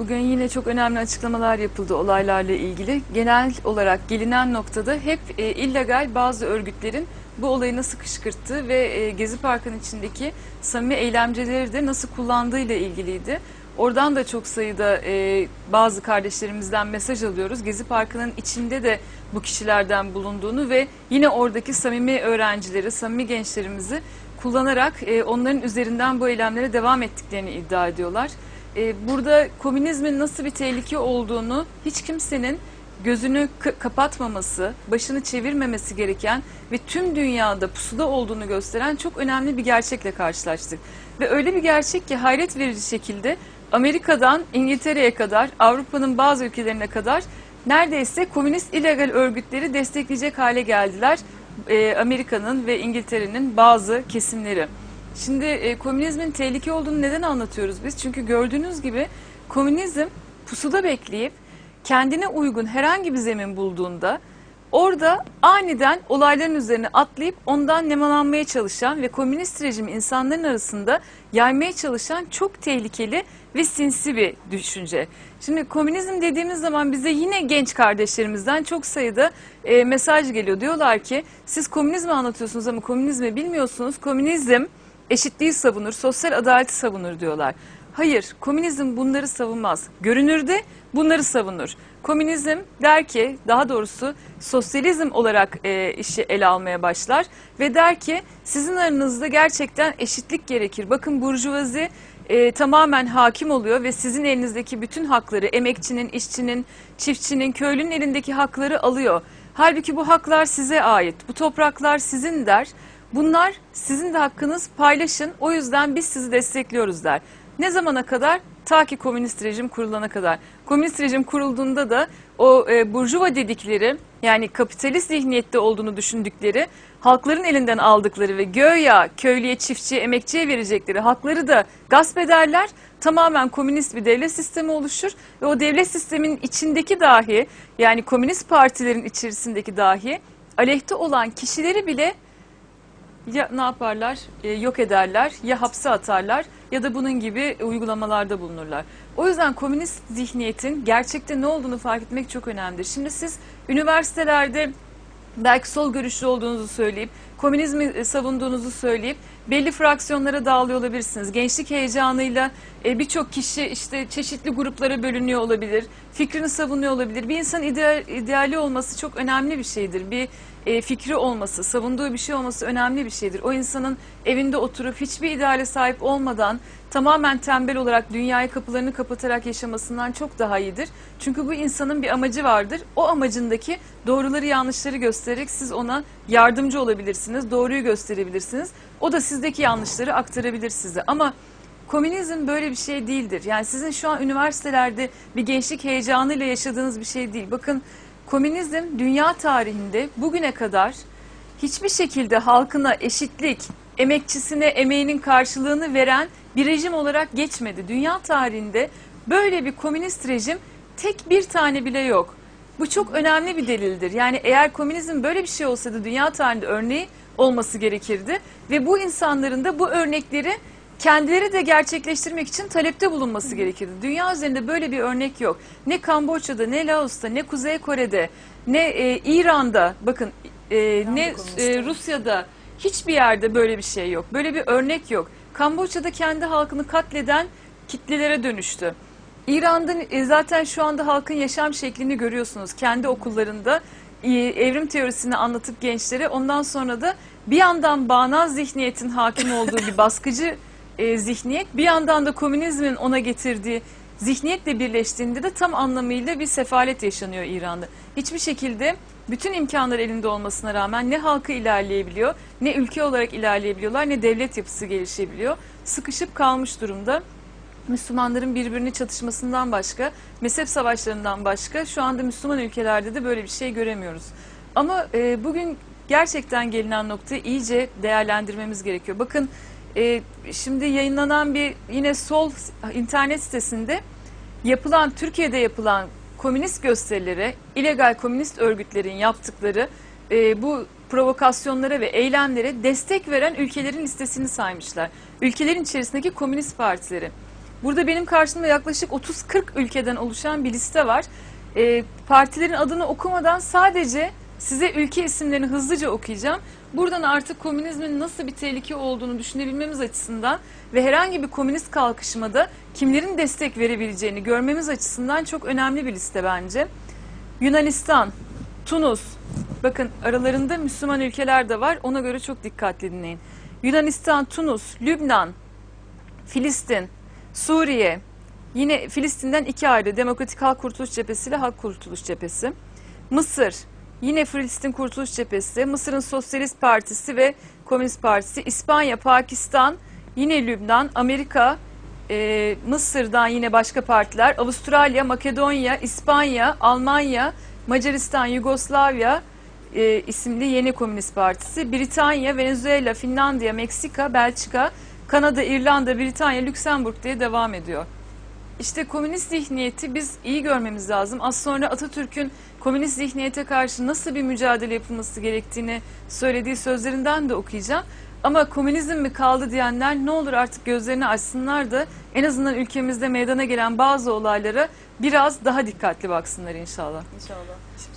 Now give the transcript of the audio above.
Bugün yine çok önemli açıklamalar yapıldı olaylarla ilgili. Genel olarak gelinen noktada hep e, illegal bazı örgütlerin bu olayı nasıl kışkırttığı ve e, Gezi Parkı'nın içindeki samimi eylemcileri de nasıl kullandığıyla ilgiliydi. Oradan da çok sayıda e, bazı kardeşlerimizden mesaj alıyoruz. Gezi Parkı'nın içinde de bu kişilerden bulunduğunu ve yine oradaki samimi öğrencileri, samimi gençlerimizi kullanarak e, onların üzerinden bu eylemlere devam ettiklerini iddia ediyorlar. E, burada komünizmin nasıl bir tehlike olduğunu hiç kimsenin gözünü kapatmaması, başını çevirmemesi gereken ve tüm dünyada pusuda olduğunu gösteren çok önemli bir gerçekle karşılaştık. Ve öyle bir gerçek ki hayret verici şekilde Amerika'dan İngiltere'ye kadar, Avrupa'nın bazı ülkelerine kadar neredeyse komünist illegal örgütleri destekleyecek hale geldiler. E, Amerika'nın ve İngiltere'nin bazı kesimleri. Şimdi e, komünizmin tehlike olduğunu neden anlatıyoruz biz? Çünkü gördüğünüz gibi komünizm pusuda bekleyip kendine uygun herhangi bir zemin bulduğunda orada aniden olayların üzerine atlayıp ondan nemalanmaya çalışan ve komünist rejimi insanların arasında yaymaya çalışan çok tehlikeli ve sinsi bir düşünce. Şimdi komünizm dediğimiz zaman bize yine genç kardeşlerimizden çok sayıda e, mesaj geliyor. Diyorlar ki siz komünizmi anlatıyorsunuz ama komünizmi bilmiyorsunuz. Komünizm eşitliği savunur, sosyal adaleti savunur diyorlar. Hayır, komünizm bunları savunmaz. Görünürde bunları savunur. Komünizm der ki, daha doğrusu sosyalizm olarak e, işi ele almaya başlar ve der ki sizin aranızda gerçekten eşitlik gerekir. Bakın burjuvazi e, tamamen hakim oluyor ve sizin elinizdeki bütün hakları emekçinin, işçinin, çiftçinin, köylünün elindeki hakları alıyor. Halbuki bu haklar size ait, bu topraklar sizin der. Bunlar sizin de hakkınız paylaşın o yüzden biz sizi destekliyoruz der. Ne zamana kadar? Ta ki komünist rejim kurulana kadar. Komünist rejim kurulduğunda da o e, burjuva dedikleri yani kapitalist zihniyette olduğunu düşündükleri halkların elinden aldıkları ve göya köylüye, çiftçiye, emekçiye verecekleri hakları da gasp ederler. Tamamen komünist bir devlet sistemi oluşur ve o devlet sisteminin içindeki dahi yani komünist partilerin içerisindeki dahi aleyhte olan kişileri bile ya ne yaparlar? E, yok ederler, ya hapse atarlar ya da bunun gibi uygulamalarda bulunurlar. O yüzden komünist zihniyetin gerçekte ne olduğunu fark etmek çok önemlidir. Şimdi siz üniversitelerde belki sol görüşlü olduğunuzu söyleyip, komünizmi e, savunduğunuzu söyleyip belli fraksiyonlara dağılıyor olabilirsiniz. Gençlik heyecanıyla e, birçok kişi işte çeşitli gruplara bölünüyor olabilir, fikrini savunuyor olabilir. Bir insan ideal, ideali olması çok önemli bir şeydir. Bir e, fikri olması, savunduğu bir şey olması önemli bir şeydir. O insanın evinde oturup hiçbir ideale sahip olmadan tamamen tembel olarak dünyaya kapılarını kapatarak yaşamasından çok daha iyidir. Çünkü bu insanın bir amacı vardır. O amacındaki doğruları yanlışları göstererek siz ona yardımcı olabilirsiniz, doğruyu gösterebilirsiniz. O da sizdeki yanlışları aktarabilir size. Ama komünizm böyle bir şey değildir. Yani sizin şu an üniversitelerde bir gençlik heyecanıyla yaşadığınız bir şey değil. Bakın komünizm dünya tarihinde bugüne kadar hiçbir şekilde halkına eşitlik, emekçisine emeğinin karşılığını veren bir rejim olarak geçmedi. Dünya tarihinde böyle bir komünist rejim tek bir tane bile yok. Bu çok önemli bir delildir. Yani eğer komünizm böyle bir şey olsaydı dünya tarihinde örneği olması gerekirdi ve bu insanların da bu örnekleri kendileri de gerçekleştirmek için talepte bulunması gerekirdi. Dünya üzerinde böyle bir örnek yok. Ne Kamboçya'da, ne Laos'ta, ne Kuzey Kore'de, ne e, İran'da, bakın e, ne e, Rusya'da hiçbir yerde böyle bir şey yok. Böyle bir örnek yok. Kamboçya'da kendi halkını katleden kitlelere dönüştü. İran'da e, zaten şu anda halkın yaşam şeklini görüyorsunuz. Kendi okullarında e, evrim teorisini anlatıp gençlere ondan sonra da bir yandan bağnaz zihniyetin hakim olduğu bir baskıcı e, zihniyet bir yandan da komünizmin ona getirdiği zihniyetle birleştiğinde de tam anlamıyla bir sefalet yaşanıyor İran'da. Hiçbir şekilde bütün imkanlar elinde olmasına rağmen ne halkı ilerleyebiliyor, ne ülke olarak ilerleyebiliyorlar, ne devlet yapısı gelişebiliyor. Sıkışıp kalmış durumda. Müslümanların birbirini çatışmasından başka, mezhep savaşlarından başka şu anda Müslüman ülkelerde de böyle bir şey göremiyoruz. Ama e, bugün gerçekten gelinen noktayı iyice değerlendirmemiz gerekiyor. Bakın e, şimdi yayınlanan bir yine sol internet sitesinde yapılan Türkiye'de yapılan komünist gösterilere, illegal komünist örgütlerin yaptıkları e, bu provokasyonlara ve eylemlere destek veren ülkelerin listesini saymışlar. Ülkelerin içerisindeki komünist partileri. Burada benim karşımda yaklaşık 30-40 ülkeden oluşan bir liste var. E, partilerin adını okumadan sadece size ülke isimlerini hızlıca okuyacağım. Buradan artık komünizmin nasıl bir tehlike olduğunu düşünebilmemiz açısından ve herhangi bir komünist kalkışmada kimlerin destek verebileceğini görmemiz açısından çok önemli bir liste bence. Yunanistan, Tunus, bakın aralarında Müslüman ülkeler de var ona göre çok dikkatli dinleyin. Yunanistan, Tunus, Lübnan, Filistin, Suriye, yine Filistin'den iki ayrı Demokratik Halk Kurtuluş Cephesi ile Halk Kurtuluş Cephesi. Mısır, yine Filistin Kurtuluş Cephesi, Mısır'ın Sosyalist Partisi ve Komünist Partisi, İspanya, Pakistan, yine Lübnan, Amerika, e, Mısır'dan yine başka partiler, Avustralya, Makedonya, İspanya, Almanya, Macaristan, Yugoslavya e, isimli yeni Komünist Partisi, Britanya, Venezuela, Finlandiya, Meksika, Belçika, Kanada, İrlanda, Britanya, Lüksemburg diye devam ediyor. İşte komünist zihniyeti biz iyi görmemiz lazım. Az sonra Atatürk'ün komünist zihniyete karşı nasıl bir mücadele yapılması gerektiğini söylediği sözlerinden de okuyacağım. Ama komünizm mi kaldı diyenler ne olur artık gözlerini açsınlar da en azından ülkemizde meydana gelen bazı olaylara biraz daha dikkatli baksınlar inşallah. İnşallah.